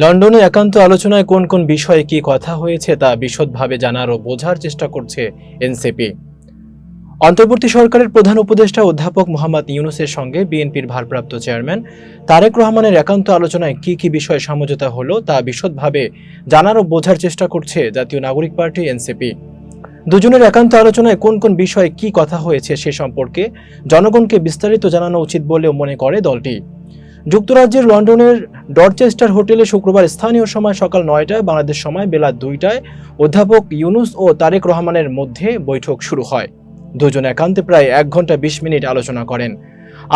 লন্ডনে একান্ত আলোচনায় কোন কোন বিষয়ে কি কথা হয়েছে তা বিশদভাবে জানার ও বোঝার চেষ্টা করছে এনসিপি। অন্তর্বর্তী সরকারের প্রধান উপদেষ্টা অধ্যাপক মোহাম্মদ ইউনুসের সঙ্গে বিএনপির ভারপ্রাপ্ত চেয়ারম্যান তারেক রহমানের একান্ত আলোচনায় কি কি বিষয়ে সমঝোতা হলো তা বিশদভাবে জানার ও বোঝার চেষ্টা করছে জাতীয় নাগরিক পার্টি এনসিপি। দুজনের একান্ত আলোচনায় কোন কোন বিষয়ে কি কথা হয়েছে সে সম্পর্কে জনগণকে বিস্তারিত জানানো উচিত বলেও মনে করে দলটি। যুক্তরাজ্যের লন্ডনের ডরচেস্টার হোটেলে শুক্রবার স্থানীয় সময় সকাল নয়টায়, বাংলাদেশ সময় বেলা দুইটায় অধ্যাপক ইউনুস ও তারেক রহমানের মধ্যে বৈঠক শুরু হয়। দুজন একান্তে প্রায় এক ঘণ্টা বিশ মিনিট আলোচনা করেন।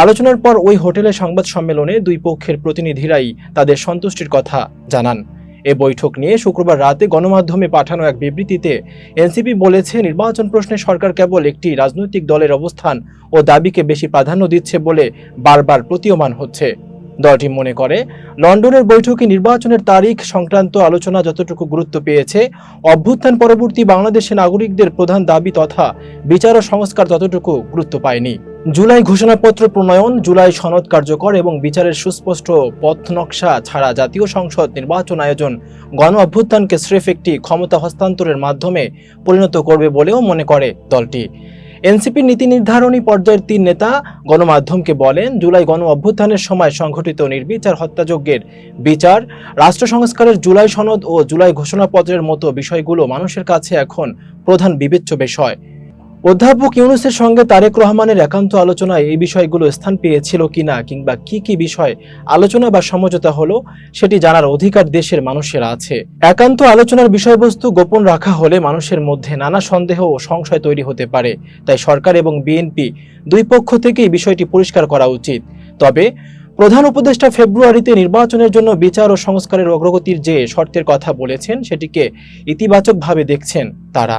আলোচনার পর ওই হোটেলের সংবাদ সম্মেলনে দুই পক্ষের প্রতিনিধিরাই তাদের সন্তুষ্টির কথা জানান। এ বৈঠক নিয়ে শুক্রবার রাতে গণমাধ্যমে পাঠানো এক বিবৃতিতে এনসিপি বলেছে, নির্বাচন প্রশ্নে সরকার কেবল একটি রাজনৈতিক দলের অবস্থান ও দাবিকে বেশি প্রাধান্য দিচ্ছে বলে বারবার প্রতীয়মান হচ্ছে। দলটি মনে করে। লন্ডনের বৈঠকে নির্বাচনের তারিখ সংক্রান্ত আলোচনা যতটুকু গুরুত্ব পেয়েছে, অভ্যুত্থান পরবর্তী বাংলাদেশের নাগরিকদের প্রধান দাবি তথা বিচার ও সংস্কার ততটুকু গুরুত্ব পায়নি। জুলাই ঘোষণাপত্র প্রণয়ন, জুলাই সনদ কার্যকর এবং বিচারের সুস্পষ্ট পথ নকশা ছাড়া জাতীয় সংসদ নির্বাচন আয়োজন গণ অভ্যুত্থানকে স্রেফ একটি ক্ষমতা হস্তান্তরের মাধ্যমে পরিণত করবে বলেও মনে করে দলটি। এনসিপির নীতি নির্ধারণী পর্যায়ের তিন নেতা গণমাধ্যমকে বলেন, জুলাই গণ অভ্যুত্থানের সময় সংঘটিত নির্বিচার হত্যাযজ্ঞের বিচার, রাষ্ট্র সংস্কারের জুলাই সনদ ও জুলাই ঘোষণাপত্রের মতো বিষয়গুলো মানুষের কাছে এখন প্রধান বিবেচ্য বিষয়। অধ্যাপক ইউনুসের সঙ্গে তারেক রহমানের একান্ত আলোচনায় এই বিষয়গুলো স্থান পেয়েছিল কিনা কিংবা কি কি বিষয় আলোচনা বা সমঝোতা হলো, সেটি জানার অধিকার দেশের মানুষের আছে। একান্ত আলোচনার বিষয়বস্তু গোপন রাখা হলে মানুষের মধ্যে নানা সন্দেহ ও সংশয় তৈরি হতে পারে। তাই সরকার এবং বিএনপি দুই পক্ষ থেকেই বিষয়টি পরিষ্কার করা উচিত। তবে প্রধান উপদেষ্টা ফেব্রুয়ারিতে নির্বাচনের জন্য বিচার ও সংস্কারের অগ্রগতির যে শর্তের কথা বলেছেন, সেটিকে ইতিবাচকভাবে দেখছেন তারা।